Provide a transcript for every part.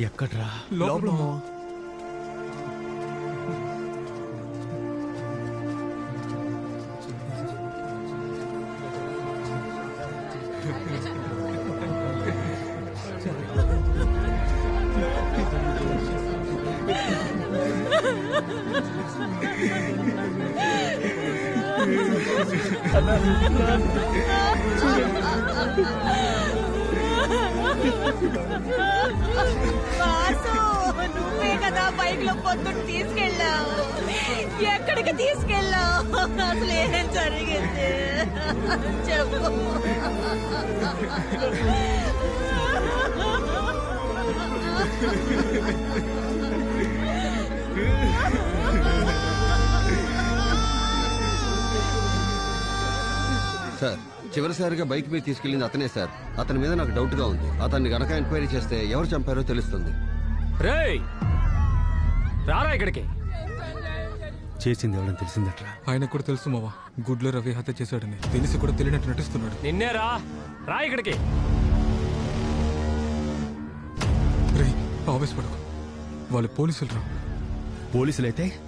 ఎక్కడ్రా లోపల వాసు నువ్వే కదా బైక్లో పొద్దున్న తీసుకెళ్ళావు. ఎక్కడికి తీసుకెళ్ళావు? అసలు ఏం జరిగింది? చెప్పు. Ha చివరిసారిగా బైక్ మీద తీసుకెళ్ళింది అతనే సార్. అతని మీద నాకు డౌట్గా ఉంది. అతన్ని గనక ఎంక్వైరీ చేస్తే ఎవరు చంపారో తెలుస్తుంది. రేయ్! రారా ఇక్కడికి. చేసింది ఎవరని తెలిసిందట్రా ఆయన కూడా తెలుసు మావా. గుడ్లో రవి హత్య చేశాడని. తెలిసి కూడా తెలియనట్టు నటిస్తున్నాడు. నిన్నే రా. రా ఇక్కడికి. రే ఆవేశపడకు. వాళ్ళు పోలీసులు రా. పోలీసులైతే?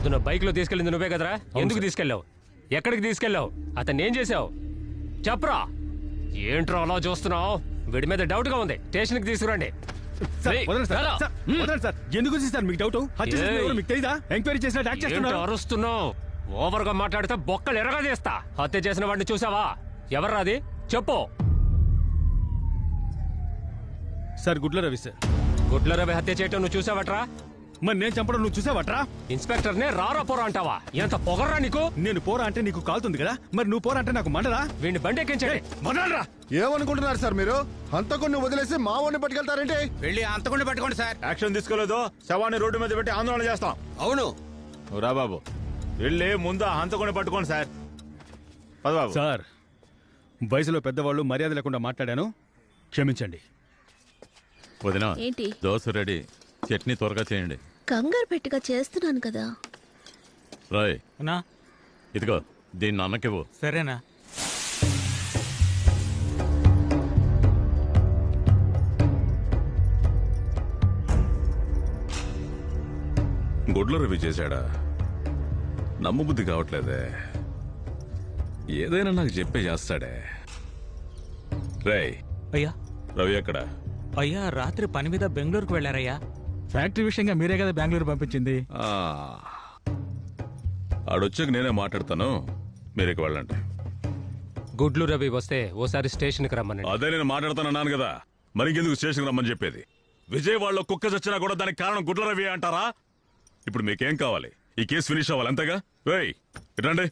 పొద్దున బైక్లో తీసుకెళ్ళింది నువ్వే కదరా? ఎందుకు తీసుకెళ్ళావు? ఎక్కడికి తీసుకెళ్ళావు? అతన్ని ఏం చేసావు చెప్పరా? ఏంట్రా అలా చూస్తున్నావు? వీడి మీద డౌట్గా ఉంది స్టేషన్కి తీసుకురండి ఎందుకు వచ్చింది సార్? మీకు డౌట్? మీకు తెలీదా? ఎంక్వైరీ చేసినట్టు యాక్ట్ చేస్తున్నారు అరుస్తున్నావు? ఓవర్గా మాట్లాడితే బొక్కలు ఎరగా తీస్తా హత్య చేసిన వాడిని చూసావా? ఎవర్రాది చెప్పు. సార్ గుడ్ల రవి సార్. గుడ్ల రవి హత్య చేయటం నువ్వు చూసావట్రా? మరి నేను చంపడం నువ్వు చూసావట్రా? ఇన్స్పెక్టర్ నే రారా పోరా అంటావా? ఎంత పొగర్రా నీకు? నేను పోరా అంటే నీకు కాలుతుంది కదా? మరి నువ్వు పోరా అంటే నాకు మండదా వీడిని బండి ఎక్కించండి. మండరా ఏమనుకుంటున్నారు సార్ మీరు? హంతకుడిని వదిలేసి మావోని పట్టుకెళ్తారేంటి వెళ్ళి అంతకుండా పట్టుకోండి సార్. యాక్షన్ తీసుకోలేదు? శవాన్ని రోడ్డు మీద పెట్టి ఆందోళన చేస్తాం. అవును. రా బాబు వెళ్ళి ముందు ఆ హంతకుని పట్టుకోండి సార్. పద బాబు. సార్ వయసులో పెద్దవాళ్ళు మర్యాద లేకుండా మాట్లాడాను. క్షమించండి. వదిన ఏంటి? దోశ రెడీ. చట్నీ త్వరగా చేయండి. కంగారు పెట్టిగా చేస్తున్నాను కదా. రాయ్. నా ఇదిగో దీన్ని అన్నకివ్వు సరేనా. గుడ్ల రవి చేశాడా? నమ్మబుద్ధి కావట్లేదే. ఏదైనా నాకు చెప్పే చేస్తాడే. రేయ్. అయ్యా. రవి ఎక్కడ? అయ్యా రాత్రి పని మీద బెంగళూరుకు వెళ్ళారయ్యా. ఫ్యాక్టరీ విషయంగా మీరే కదా బెంగళూరు పంపించింది. ఆ. ఆడొచ్చాక నేనే మాట్లాడతాను. మీరు ఇక వెళ్ళండి. గుడ్లు రవి వస్తే ఓసారి స్టేషన్కి రమ్మనండి. అదే నేను మాట్లాడతానన్నాను కదా. మరి ఇంకెందుకు స్టేషన్ రమ్మని చెప్పేది? విజయవాడలో కుక్క చచ్చినా కూడా దానికి కారణం గుడ్ల రవి అంటారా? ఇప్పుడు మీకేం కావాలి? ఈ కేసు ఫినిష్ అవ్వాలి అంతేగా? రేయ్ ఇటండి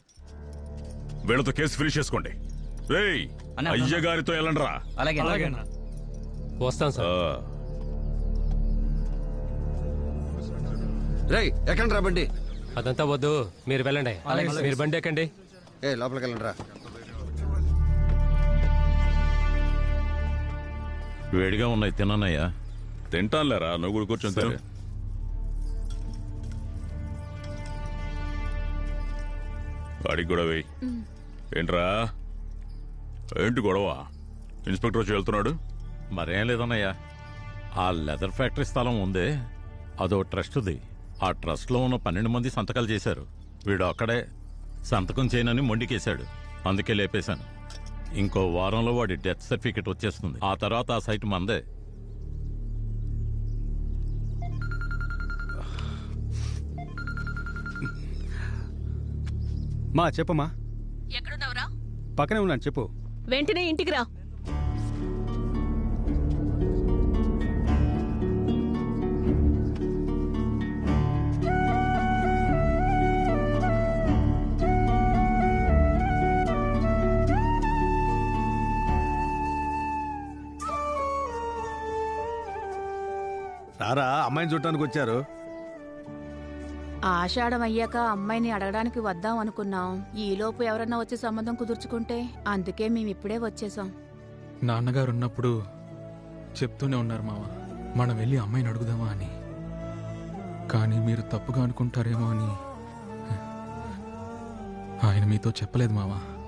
వీళ్ళతో కేసు ఫినిష్ చేసుకోండి. రేయ్ అయ్య గారితో వెళ్ళండి రా అలాగే వస్తాం సార్. రేయ్ ఎక్కండి రా బండి? అదంతా వద్దు. మీరు వెళ్ళండి. మీరు బండి ఎక్కండి. ఏ లోపలికి వెళ్ళండి రా వేడిగా ఉన్నాయి తిన్నానయ్యా. తింటానులేరా నువ్వు కూడా కూర్చొని తిను. వాడికి కూడా వెయ్యి ఏంట్రా? ఏంటి గొడవ? ఇన్స్పెక్టర్ వచ్చి వెళ్తున్నాడు? మరేం లేదన్నయ్యా. ఆ లెదర్ ఫ్యాక్టరీ స్థలం ఉందే. అదో ట్రస్ట్ది. ఆ ట్రస్ట్లో ఉన్న పన్నెండు మంది సంతకాలు చేశారు. వీడు అక్కడే సంతకం చేయనని మొండికేశాడు. అందుకే లేపేశాను. ఇంకో వారంలో వాడి డెత్ సర్టిఫికెట్ వచ్చేస్తుంది. ఆ తర్వాత ఆ సైట్ మందే. మా చెప్పమ్మా ఎక్కడున్నావురా? పక్కనే ఉన్నాను చెప్పు. వెంటనే ఇంటికి రా. రారా అమ్మాయిని చూడటానికి వచ్చారు. ఆషాఢం అయ్యాక అమ్మాయిని అడగడానికి వద్దాం అనుకున్నాం. ఈలోపు ఎవరన్నా వచ్చి సంబంధం కుదుర్చుకుంటే అందుకే మేము ఇప్పుడే వచ్చేసాం. నాన్నగారు ఉన్నప్పుడు చెప్తూనే ఉన్నారు మావ మనం వెళ్ళి అమ్మాయిని అడుగుదామా అని. కానీ మీరు తప్పుగా అనుకుంటారేమో అని. ఆయన మీతో చెప్పలేదు మావా.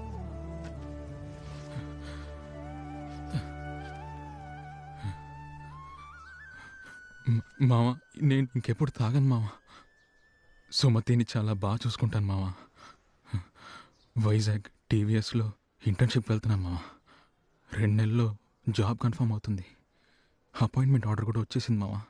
మామ నేను ఇంకెప్పుడు తాగను మామ. సుమతిని చాలా బాగా చూసుకుంటాను మామ. వైజాగ్ టీవీఎస్లో ఇంటర్న్షిప్ వెళ్తున్నాను మామ. రెండు నెలల్లో జాబ్ కన్ఫర్మ్ అవుతుంది. అపాయింట్మెంట్ ఆర్డర్ కూడా వచ్చేసింది మామ.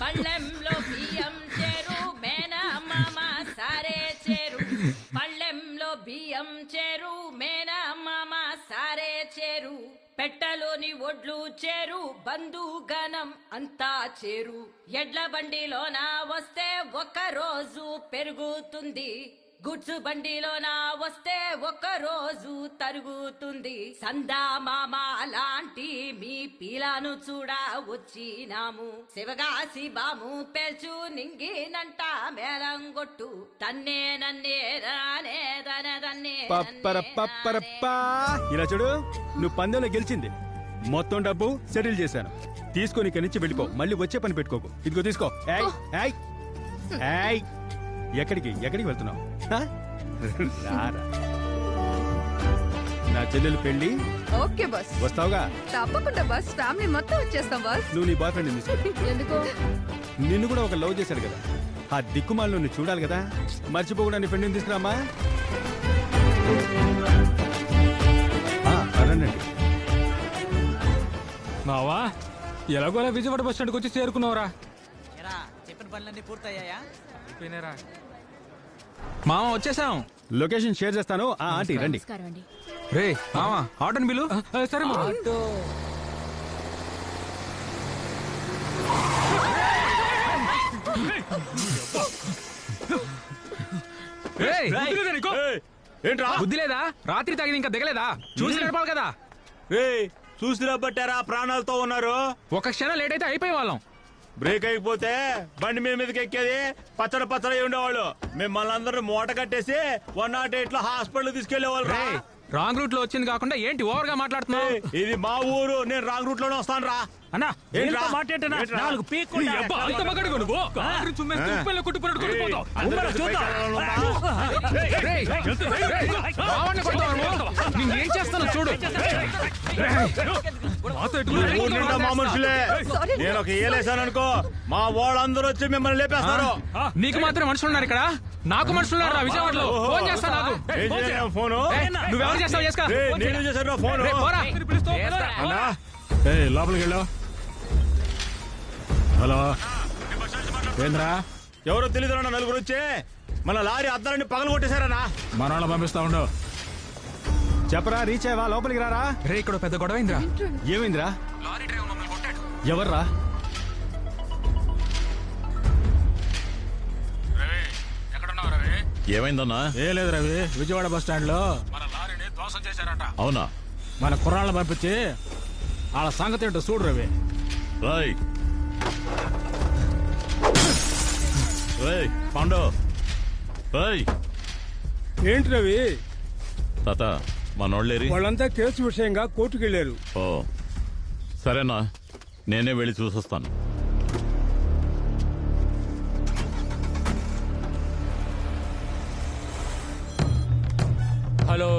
పళ్ళెంలో బియ్యం చేరు మేనమామ సారే చేరు. పళ్ళెంలో బియ్యం చేరు మేనమామ సారే చేరు. పెట్టలోని ఒడ్లు చేరు బంధుగణం అంతా చేరు. ఎడ్ల బండిలోన వస్తే ఒక రోజు పెరుగుతుంది. గుడ్సు బండిలోన వస్తే ఒక్క రోజు తరుగుతుంది. సందా మామ లాంటి మీ పీలాను చూడ వచ్చినాము. శివగాసి బాము పేల్చు నింగినంట మేలంగొట్టు తన్నే నన్నే రానే దన దన్నే పప్పర పప్పరప్పా. ఇలా చూడు నువ్వు పందెంలో గెలిచింది. మొత్తం డబ్బు సెటిల్ చేశాను. తీసుకొని ఇక్కడి నుంచి వెళ్ళిపో. మళ్ళీ వచ్చే పని పెట్టుకోకు. ఇదిగో తీసుకో. ఏయ్ ఏయ్ ఏయ్. ఎక్కడికి? ఎక్కడికి వెళ్తున్నావు? రారా. నా చెల్లెలు పెళ్ళి. Okay boss. వస్తావుగా? తప్పకుండా బస్. ఫ్యామిలీ మొత్తం వచ్చేస్తాం బస్. నువ్వు నీ బాయ్ ఫ్రెండ్ ఎందుకు? నిన్ను కూడా ఒక లవ్ చేశాడు కదా. ఆ దిక్కుమాలను నువ్వు చూడాలి కదా. మర్చిపోకుండా నీ ఫ్రెండ్ని తీసుకురామా ఆ, రండి మావా ఎలాగోలా విజయవాడ బస్ స్టాండ్కి వచ్చి చేరుకున్నావురా. చెప్పిన పనులన్నీ పూర్తయ్యాయా? అయిపోయినారా మామ వచ్చేసాం. లొకేషన్ షేర్ చేస్తాను. ఆ ఆంటీ రండి. నమస్కారం అండి. రే మామ ఆటోని బిలు సరే మావా ఏంట్రా? బుద్ధి లేదా? రాత్రి తాగింది ఇంకా దిగలేదా? చూసి నడపాలి కదా. చూసి రబ్బట్టారా ప్రాణాలతో ఉన్నారు. ఒక క్షణం లేట్ అయితే అయిపోయే వాళ్ళం. బ్రేక్ అయిపోతే బండి మీద మీదకి ఎక్కేది పచ్చడి పచ్చడి ఉండేవాళ్ళు మిమ్మల్ని అందరూ మూట కట్టేసి వన్ నాట్ ఎయిట్లో హాస్పిటల్ తీసుకెళ్ళేవాళ్ళు రా. రాంగ్ రూట్లో వచ్చింది కాకుండా ఏంటి ఓవర్గా మాట్లాడుతున్నావు ఇది మా ఊరు నేను రాంగ్ రూట్లోనే వస్తాను రా అన్నా ఏంట్రా? మాట్లాడటనా ఏంట్రా? నాలుగు పీక్ అంత నువ్వు? కారు చుమ్మేస్తే రావణ్ణి కొడతావా? నిన్నేం చేస్తానో చూడు మా మనుషులే నేను ఒక ఏలేసాను అనుకో మా వాళ్ళందరూ వచ్చి మిమ్మల్ని లేపేస్తారు నీకు మాత్రం మనుషులు ఉన్నారు ఇక్కడ నాకు మనుషులు రా విజయవాడలో ఫోన్ చేస్తా నాకు. ఫోను నువ్వెవరు చేస్తావు చేసుకో. నేను చేశాను ఫోను. లోపలికి వెళ్ళావు హలో. ఏంద్రా? ఎవరో తెలియదు నలుగురు వచ్చి? మన లారీ అద్దాలని పగలు కొట్టేశారన్నా మన వాళ్ళ పంపిస్తా ఉండవు చెప్పరా రీచ్ అయ్యవా? లోపలికి రారా? రే ఇక్కడ పెద్ద గొడవ ఏమైందిరా? లారీ డ్రైవర్ మమ్మల్ని కొట్టాడు. ఎవర్రా? ఏమైందన్నా? ఏ లేదు రవి విజయవాడ బస్ స్టాండ్లో మన లారీని ధ్వంసం చేశారంట. అవునా? మన కుర్రాళ్ళని పంపించి వాళ్ళ సంగతి ఏంటో చూడు రవి. రాయ్. రేయ్ పండు. రాయ్. ఏంటి రవి? తాత మనోళ్ళేరి. వాళ్ళంతా కేసు విషయంగా కోర్టుకు వెళ్ళారు ఓ. సరేనా నేనే వెళ్ళి చూసొస్తాను. హలో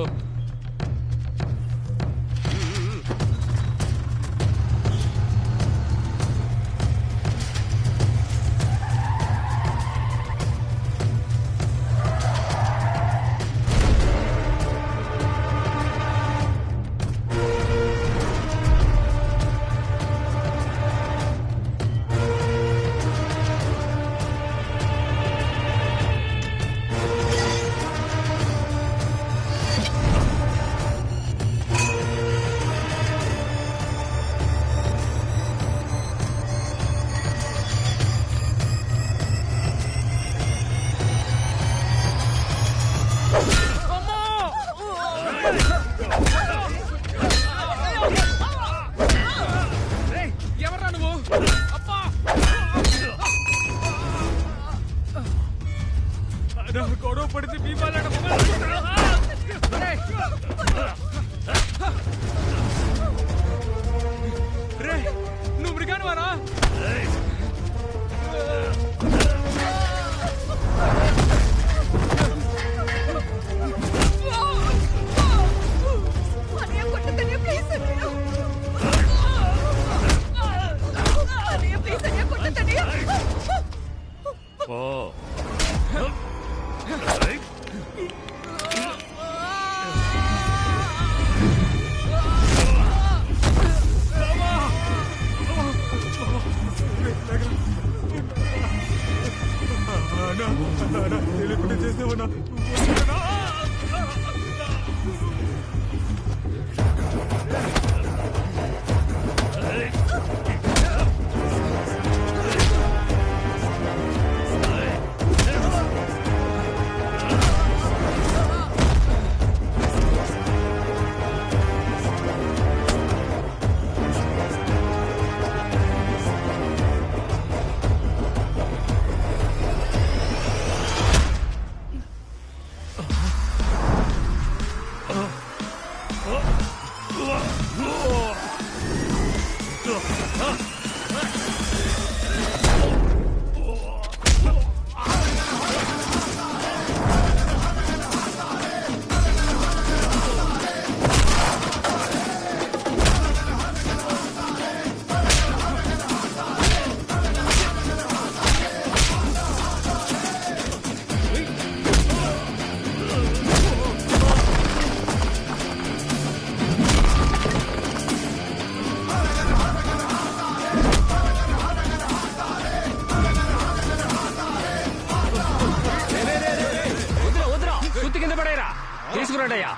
ఓ తీసుకురాడయ్యా.